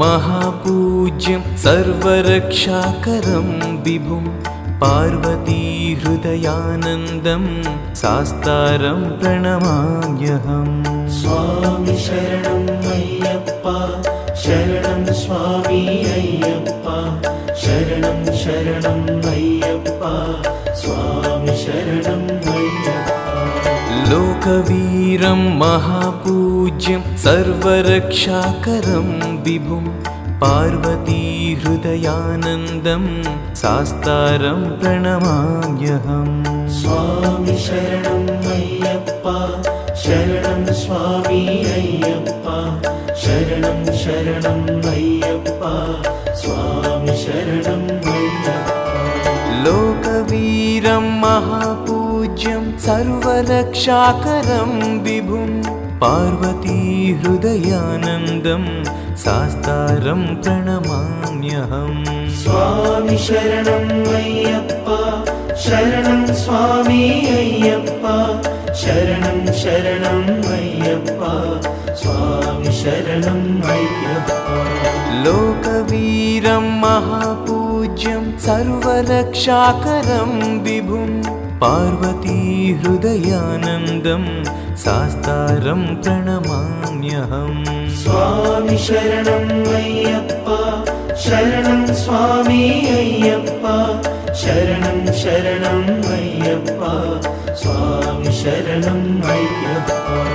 महापूज्यं सर्वरक्षाकरं विभुं पार्वतीहृदयानन्दं सास्तारं प्रणमाम्यहम् स्वामि शरणं अय्यप्पा शरणं स्वामी अय्यप्पा शरणं शरणम् अय्यप्पा स्वामि शरणं अय्यप्पा लोकवीरं महापू पूज्यं सर्वरक्षाकरं विभुं पार्वतीहृदयानन्दं सास्तारं प्रणमाम्यहम्। स्वामि शरणं अय्यप्पा शरणं स्वामी अय्यप्पा शरणं शरणं अय्यप्पा स्वामि शरणं लोकवीरं महापूज्यं सर्वरक्षाकरं विभुम् पार्वती हृदयानन्दं सास्तारं प्रणमाम्यहम्। स्वामि शरणं मय्यप्पा शरणं स्वामी मय्यप्पा शरणं शरणम् मय्यप्पा स्वामि शरणम् मय्यप्पा। लोकवीरं महापूज्यं सर्वरक्षाकरं विभुम्। पार्वती हृदयानन्दं शास्तारं प्रणमाम्यहम् स्वामि शरणं अय्यप्पा शरणं स्वामी अय्यप्पा शरणं शरणम् अय्यप्पा स्वामि शरणम् अय्यप्पा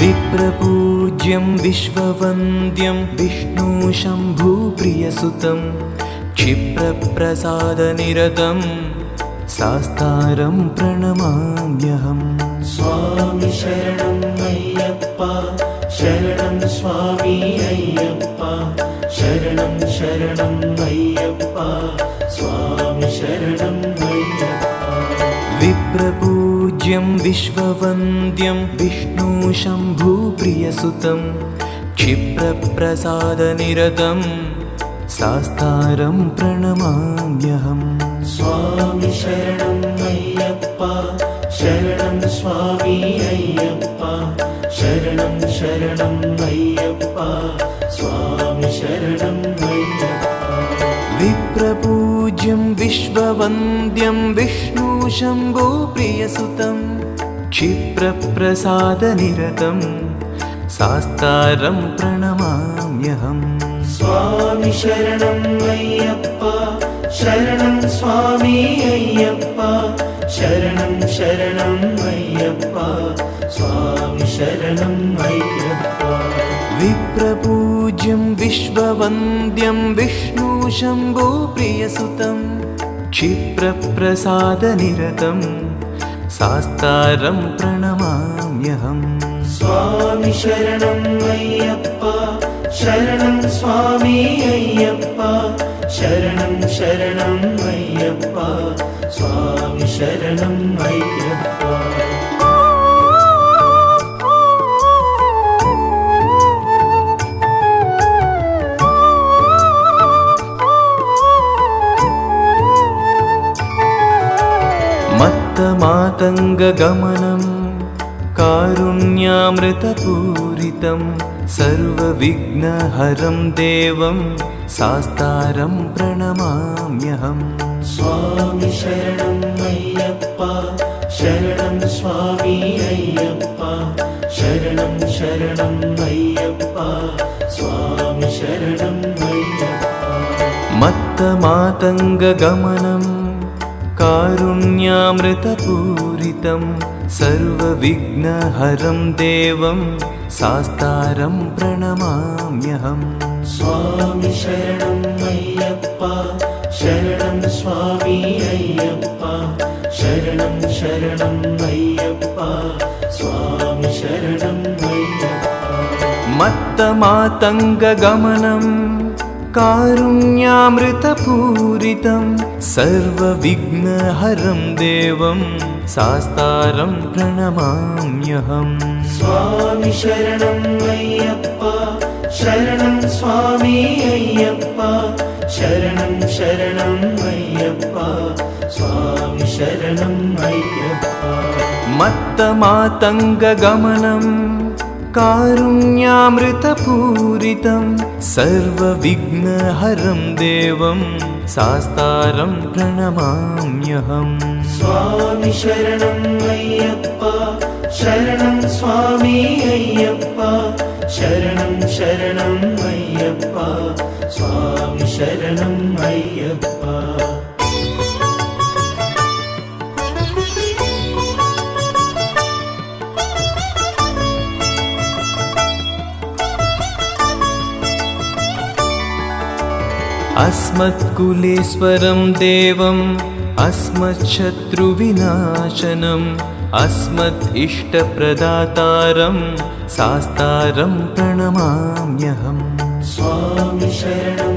विप्रपूज्यं विश्ववन्द्यं विष्णुशम्भुप्रियसुतं क्षिप्रप्रसादनिरतं सास्तारं प्रणमाम्यहं स्वामि शरणं मय्यप्पा शरणं स्वामी मय्यप्पा शरणं शरणम् मय्यप्पा स्वामि शरणं मय्यप्पा। विप्रपू पूज्यं विश्ववन्द्यं विष्णुशम्भुप्रियसुतं क्षिप्रप्रसादनिरतं सास्तारं प्रणमाम्यहं स्वामि शरणं अय्यप्पा शरणं स्वामी अय्यप्पा शरणं शरणम् अय्यप्पा स्वामि शरणम् अय्यप्पा विप्रपूज्यं विश्ववन्द्यं विष्णु शम्भो प्रियसुतं क्षिप्रप्रसादनिरतं सास्तारं प्रणमाम्यहम्। स्वामि शरणं मय्यप्पा शरणं स्वामी मय्यप्प शरणं शरणं मय्यप्प स्वामि शरणं मय्यप्प। विप्रपूज्यं विश्ववन्द्यं विष्णु शम्भो प्रियसुतम् क्षिप्रप्रसादनिरतं शास्तारं प्रणमाम्यहम् स्वामि शरणं अय्यप्पा शरणं स्वामी अय्यप्पा शरणं शरणं अय्यप्पा स्वामि शरणं अय्यप्पा मत्तमातङ्गगमनं कारुण्यामृतपूरितं सर्वविघ्नहरं देवं सास्तारं प्रणमाम्यहम्। स्वामि शरणं अय्यप्पा शरणं स्वामी अय्यप्पा शरणं शरणम् अय्यप्पा स्वामि शरणं मय्यप्पाय्यप्पा मत्तमातङ्गगमनम् कारुण्यामृतपूरितं सर्वविघ्नहरं देवं सास्तारं प्रणमाम्यहम् स्वामि शरणं अय्यप्पा शरणं स्वामी अय्यप्पा शरणं शरणम् अय्यप्पा स्वामि शरणं मय्यप्पा। मत्तमातङ्गगमनम् कारुण्यामृतपूरितं सर्वविघ्नहरं देवं सास्तारं प्रणमाम्यहम्। स्वामि शरणं अय्यप्पा शरणं स्वामी अय्यप्पा शरणं शरणम् अय्यप्पा स्वामि शरणम् अय्यप्पा मत्तमातङ्गगमनम् കാരുണ്യാമൃതപൂരിതം സർവവിഘ്നഹരം ദേവം സാസ്താരം പ്രണമാമ്യഹം. സ്വാമി ശരണം അയ്യപ്പ ശരണം സ്വാമി അയ്യപ്പ ശരണം ശരണം അയ്യപ്പ സ്വാമി ശരണം അയ്യപ്പ. अस्मत्कुलेश्वरं देवम् अस्मच्छत्रुविनाशनम् अस्मत् इष्टप्रदातारं सास्तारं प्रणमाम्यहम्। स्वामि शरणं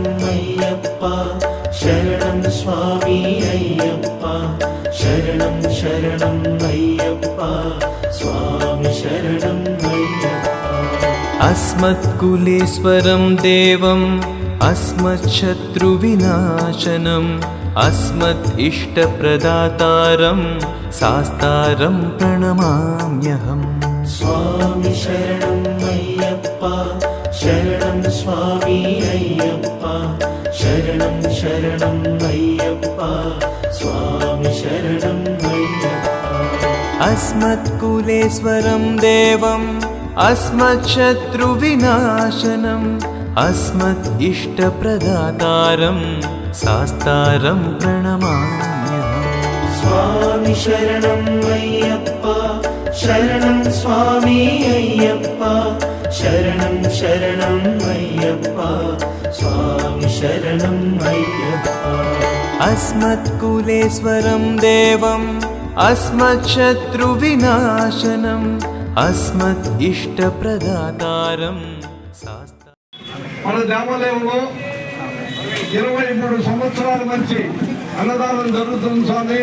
स्वामी अय्यप्पा शरणं शरणं मय्यप्पा स्वामि शरणं अय्यप्पा अस्मत्कुलीश्वरं देवम् अस्मच्छत्रुविनाशनम् अस्मत् इष्टप्रदातारं सास्तारं प्रणमाम्यहम्। स्वामि शरणं मय्यप्पा शरणं स्वामी अय्यप्पा शरणं शरणम् मय्यप्पा स्वामि शरणम् मय्यप्पा। अस्मत्कुलेश्वरं देवम् अस्मच्छत्रुविनाशनम् अस्मत् इष्टप्रदातारं सास्तारं गणमान्य स्वामि शरणं मय्यप्पा शरणं स्वामी मय्यप्पा शरणं शरणम् मय्यप्पा स्वामि शरणम् मय्यप्पा। अस्मत्कुलेश्वरं देवम् अस्मच्छत्रुविनाशनम् अस्मत् इष्टप्रदातारम्। మన దేవాలయంలో ఇరవై మూడు సంవత్సరాల నుంచి అన్నదానం జరుగుతుంది స్వామి.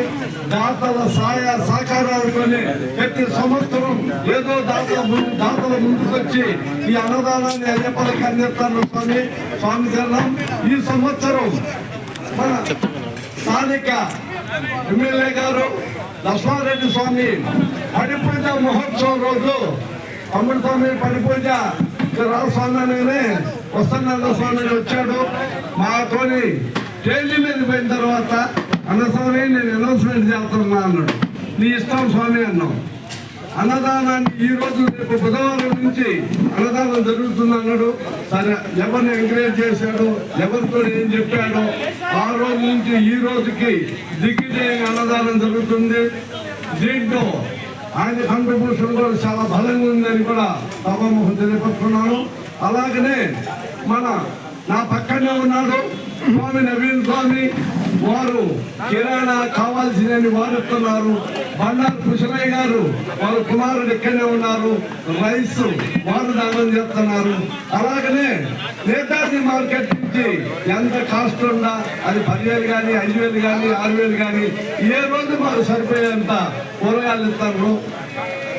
దాతల సాయ సహకారాలతోనే ప్రతి సంవత్సరం ఏదో దాతల దాతల ముందుకొచ్చి ఈ అన్నదానాన్ని అయ్యప్పలకి అందిస్తాను స్వామి స్వామి జనం ఈ సంవత్సరం మన స్థానిక ఎమ్మెల్యే గారు లక్ష్మారెడ్డి స్వామి పడిపూజ మహోత్సవం రోజు అమృత స్వామి పడిపూజ రామస్వామి అనేది స్వామి వచ్చాడు. మాతోని స్టేజీ మీద పోయిన తర్వాత అన్నస్వామి నేను అనౌన్స్మెంట్ చేస్తున్నా అన్నాడు. నీ ఇష్టం స్వామి అన్నాం. అన్నదానాన్ని ఈ రోజు రేపు బుధవారం నుంచి అన్నదానం జరుగుతుంది అన్నాడు. సరే ఎవరిని ఎంకరేజ్ చేశాడు? ఎవరితో ఏం చెప్పాడో? ఆ రోజు నుంచి ఈ రోజుకి దిగ్విజయంగా అన్నదానం జరుగుతుంది. దీంట్లో ఆయన కంట్రిబ్యూషన్ కూడా చాలా బలంగా ఉందని కూడా సభాముఖం తెలియపరుస్తున్నాను అలాగనే మన నా పక్కనే ఉన్నాడు స్వామి నవీన్ స్వామి. వారు కిరాణా కావాల్సినవి వారుతున్నారు బండారు కృష్ణయ్య గారు వారు కుమారుడు ఇక్కడనే ఉన్నారు. రైస్ వారు దానం చేస్తున్నారు అలాగనే నేతాజీ మార్కెట్ నుంచి ఎంత కాస్ట్ ఉందా అది పదివేలు కానీ ఐదు వేలు కానీ ఆరు వేలు కానీ ఏ రోజు మాకు సరిపోయేంత కూరగాయలు ఇస్తారు.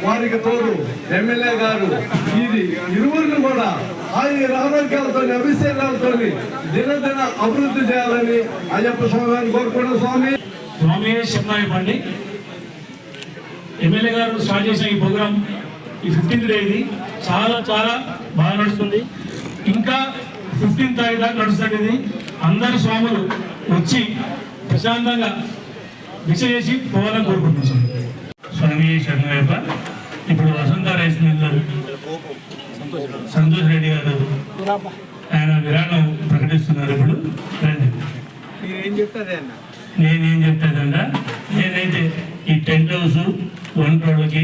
వారికి తోడు ఎమ్మెల్యే గారు. ఇది ఇరువురిని కూడా ఆయన ఆరోగ్యాలతో అభిషేకాలతో దినదిన అభివృద్ధి చేయాలని అయ్యప్ప స్వామి కోరుకున్న స్వామి. స్వామి శరణాయ పండి. ఎమ్మెల్యే గారు స్టార్ట్ చేసిన ఈ ప్రోగ్రామ్ ఈ ఫిఫ్టీన్త్ డే ఇది. చాలా చాలా బాగా నడుస్తుంది. ఇంకా ఫిఫ్టీన్త్ తారీఖు దాకా నడుస్తుంది ఇది. అందరు స్వాములు వచ్చి ప్రశాంతంగా భిక్ష చేసి పోవాలని కోరుకుంటున్నాం స్వామి. శరణయ్యప్ప ఇప్పుడు వసంత రైస్ మిల్లు సంతోష్ రెడ్డి గారు ఆయన విరాళం ప్రకటిస్తున్నారు ఇప్పుడు. నేనేం చెప్తాదంట నేనైతే ఈ టెంట్ హౌస్ వంటోళ్ళకి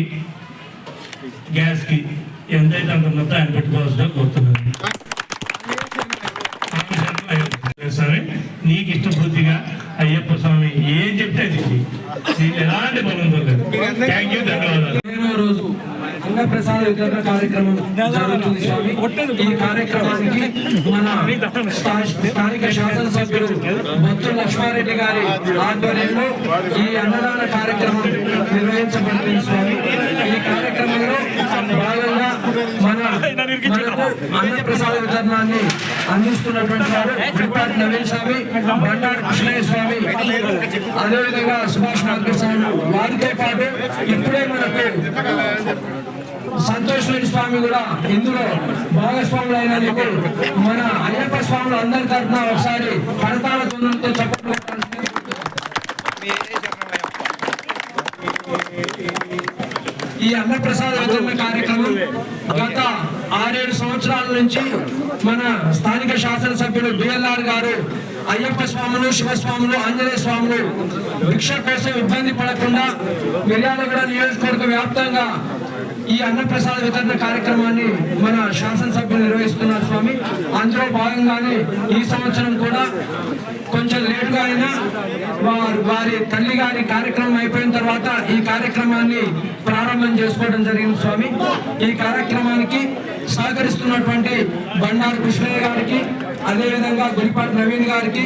గ్యాస్కి ఎంతైతే అంత మొత్తం ఆయన పెట్టుకోవాల్సిందో కోరుతున్నాను. స్వామి నీకు ఇష్టపూర్తిగా అయ్యప్ప స్వామి ఏం చెప్తే. నీకు ఎలాంటి బలం దొరకదు థ్యాంక్ యూ ధన్యవాదాలు విగ్రహ వితరణ కార్యక్రమం జరుగుతుంది స్వామి. ఈ కార్యక్రమానికి మన స్థా- స్థానిక శాసనసభ్యులు బొత్తు లక్ష్మారెడ్డి గారి ఆధ్వర్యంలో ఈ అన్నదాన కార్యక్రమం నిర్వహించబడుతుంది స్వామి. ఈ కార్యక్రమంలో భాగంగా మన అన్న ప్రసాద వితరణాన్ని అందిస్తున్నటువంటి వారు గుడిపాటి నవీన్ స్వామి బండారు కృష్ణయ్య స్వామి. అదేవిధంగా సుభాష్ నాగర్ స్వామి వారితో పాటు ఇప్పుడే మనకు సంతోష్ స్వామి కూడా ఇందులో భాగస్వాములు అయినందుకు మన అయ్యప్ప స్వాములు అందరి తరఫున ఒకసారి కడతాల తుండంతో ఈ అన్నప్రసాద వితరణ కార్యక్రమం గత ఆరేడు సంవత్సరాల నుంచి మన స్థానిక శాసనసభ్యులు బిఎల్ఆర్ గారు అయ్యప్ప స్వాములు శివస్వాములు ఆంజనేయ స్వాములు భిక్ష కోసం ఇబ్బంది పడకుండా మిర్యాలగూడ నియోజకవర్గ వ్యాప్తంగా ఈ అన్నప్రసాద వితరణ కార్యక్రమాన్ని మన శాసనసభ్యులు నిర్వహిస్తున్నారు స్వామి. అందులో భాగంగానే ఈ సంవత్సరం కూడా కొంచెం లేటుగా అయినా వారు వారి తల్లి గారి కార్యక్రమం అయిపోయిన తర్వాత ఈ కార్యక్రమాన్ని ప్రారంభం చేసుకోవడం జరిగింది స్వామి. ఈ కార్యక్రమానికి సహకరిస్తున్నటువంటి బండారు కృష్ణయ్య గారికి అదేవిధంగా గుడిపాటి నవీన్ గారికి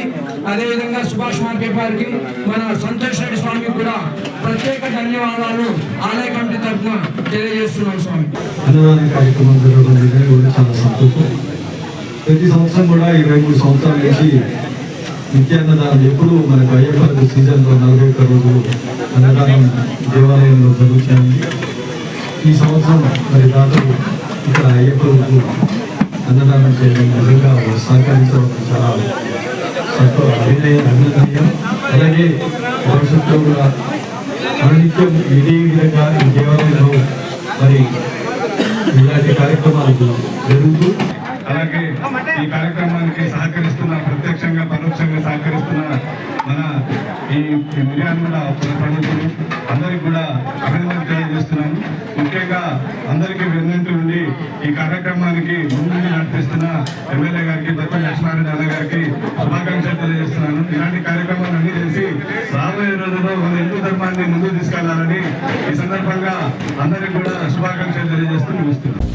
అదేవిధంగా సుభాష్ మార్కెట్ గారికి మన సంతోష్ రెడ్డి స్వామికి కూడా ప్రత్యేక ధన్యవాదాలు. ఆలయ కమిటీ తరఫున తెలియజేస్తున్నాం స్వామి. అన్నదాన కార్యక్రమం జరగడం కూడా చాలా సంతోషం. ప్రతి సంవత్సరం కూడా ఇరవై మూడు సంవత్సరాల నుంచి నిత్యాన్నదానం ఎప్పుడు మనకు అయ్యప్ప సీజన్లో నలభై ఒక్క రోజులు అన్నదానం దేవాలయంలో జరుగుతుంది. ఈ సంవత్సరం మరి దాదాపు ఇక్కడ అయ్యప్ప అన్నదానం చేయడం నిజంగా సహకరించడం చాలా సంతో అభినయ అభినందనీయం. అలాగే భవిష్యత్తులో కూడా అనునిత్యం ఇదే విధంగా ఈ దేవాలయంలో మరి ఇలాంటి కార్యక్రమాలు జరుగుతూ అలాగే ఈ కార్యక్రమానికి సహకరిస్తున్న ప్రత్యక్షంగా పరోక్షంగా సహకరిస్తున్న మన ఈ మిర్యాలగూడ ప్రజలు అందరికి కూడా అభినందన తెలియజేస్తున్నాను ముఖ్యంగా అందరికీ వెన్నంటి ఉండి ఈ కార్యక్రమానికి ముందు నడిపిస్తున్న ఎమ్మెల్యే గారికి దత్త లక్ష్మారెడ్డి అన్న గారికి శుభాకాంక్షలు తెలియజేస్తున్నాను. ఇలాంటి కార్యక్రమాలు అన్ని చేసి రాబోయే రోజుల్లో మన హిందూ ధర్మాన్ని ముందుకు తీసుకెళ్ళాలని ఈ సందర్భంగా అందరికీ కూడా శుభాకాంక్షలు తెలియజేస్తూ ముగిస్తున్నాను.